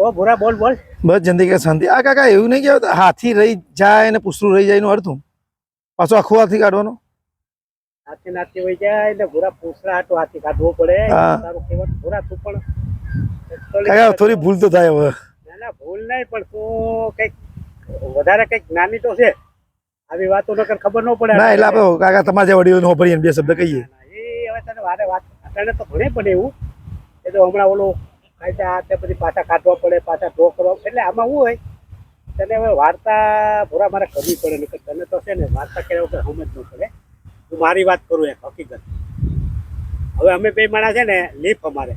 ઓ ભૂરા બોલ બોલ. બસ જિંદગી શાંતિ. આ કાકા એવું નહીં કહેવાય હાથી રહી જાય અને પૂછડું રહી જાય નું અર્થ હું પાછો આખું હાથી કાઢવાનો. હાથી નાથી હોય જાય ને ભૂરા પૂછડા હાટો હાથી કાઢવો પડે. તારું કહેવત ભૂરા તું પણ કાકા થોડી ભૂલ તો થાય હવે. ના ના ભૂલ નહીં પણ તું કંઈક વધારે કંઈક નાની તો છે. આવી વાતો નકર ખબર ન પડે. ના એટલે આપણે કાકા તમારા જે વડીલો નો ભરીએ બે શબ્દ કહીએ. એ હવે તને વારે વાત તને તો ભણે પડે એવું. એ તો હમણાં ઓલું કાયદા તે પછી પાછા કાઢવા પડે પાછા ડ્રો કરવા એટલે આમાં શું હોય? તને હવે વાર્તા ભૂરા મારે કરવી પડે નકર તને તો છે ને વાર્તા કર્યા વગર સમજ ન પડે. હું મારી વાત કરું એક હકીકત. હવે અમે બે માણસ છે ને લીફ અમારે.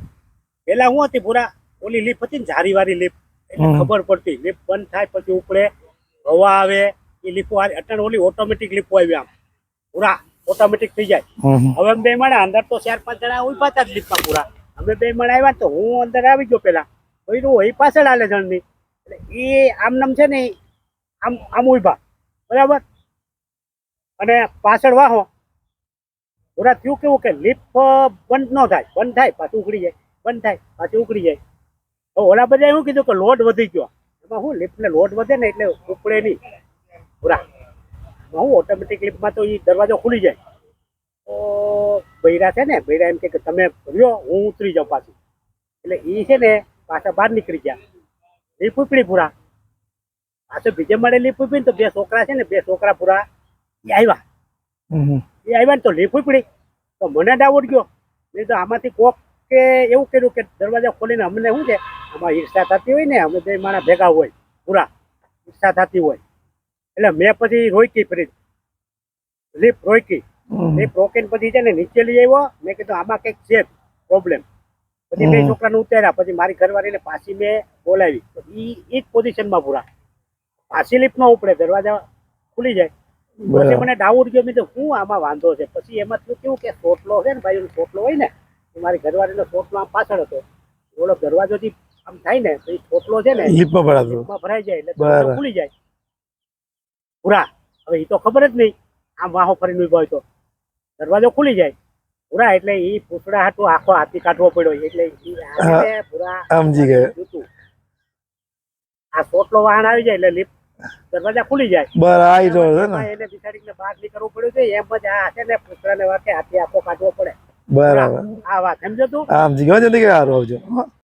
પેલા શું હતી ભૂરા? ઓલી લીફ હતી ને જારી વાળી લીફ એટલે ખબર પડતી લીફ બંધ થાય પછી ઉપડે હવા આવે એ લીફો અટણ ઓલી ઓટોમેટિક લીફો આવી આમ. પૂરા ઓટોમેટિક થઈ જાય. હવે અમે બે માણા અંદર તો ચાર પાંચ જણા ઊભા હતા જ લીપમાં પૂરા અમે બે માણા આવ્યા તો હું અંદર આવી ગયો પેલા. કોઈનું એ પાછળ આલે જણની. એટલે એ આમ નામ છે ને આમ આમ ઊભા. બરાબર? અને પાછળ વાહો. પૂરા થયું કેવું કે લિફ્ટ બંધ ન થાય. બંધ થાય, પાછું ઉકળી જાય. બંધ થાય, પાછું ઉકળી જાય. તો ઓલા બધા એવું કીધું કે લોડ વધી ગયો. એમાં શું? લિફ્ટને લોડ વધે ને એટલે ઉપડે નહીં. પૂરા હું ઓટોમેટિક લિફ્ટમાં તો એ દરવાજો ખુલી જાય. તો બૈરા છે ને બૈરા એમ કે તમે રહ્યો હું ઉતરી જાઉં પાછું. એટલે એ છે ને પાછા બહાર નીકળી ગયા. એ ફૂપડી પૂરા. પાછો બીજે મળે લીપ ઉપડી તો બે છોકરા છે ને બે છોકરા પૂરા એ આવ્યા. એ આવ્યા ને તો લી ઉપડી. તો મને ડાઉટ ગયો. નહીં તો આમાંથી કોક કે એવું કર્યું કે દરવાજા ખોલીને અમને શું છે આમાં ઈર્ષા થતી હોય ને અમે બે માણા ભેગા હોય પૂરા. ઈર્ષા થતી હોય. એટલે મેં પછી રોકી ફરી. લીપ રોકી. એ પ્રોકેન પછી છે ને નીચે લઈ આવ્યો. મેં કીધું આમાં કંઈક છે પ્રોબ્લેમ પછી બે. છોકરાને ઉતાર્યા. પછી મારી ઘરવાળીને પાછી મેં બોલાવી. તો એ એક પોઝિશનમાં પૂરા. પાછી લિફ્ટ ન ઉપડે દરવાજા ખુલી જાય. પછી મને ડાઉટ ગયો મેં શું આમાં વાંધો છે? પછી એમાં થયું કેવું કે સોટલો છે ને ભાઈ સોટલો હોય ને મારી ઘરવાળીનો સોટલો આમ પાછળ હતો. ઓલો દરવાજોથી આમ થાય ને તો એ સોટલો છે ને ભરાતું. ભરાઈ જાય એટલે ખુલી જાય. પૂરા. હવે એ તો ખબર જ નહીં. આમ વાહો ફરીને ઊભો હોય તો. દરવાજો ખુલી જાય. પૂરા એટલે એ પૂછડા હાટું આખો હાથી કાઢવો પડ્યો. એટલે પૂરા સમજી ગયો આ સોટલો વાહન આવી જાય એટલે લિફ્ટ દરવાજા ખુલી જાય. બરાબર રહ્યો છે ને. એને બિચારીને બહાર નીકળવું પડ્યું છે. એમ જ આ છે ને પૂછડાને વાકે હાથી આખો કાઢવો પડે. બરાબર. આ વાત. સમજો તું? સમજી ગયો જલ્દી આવજો.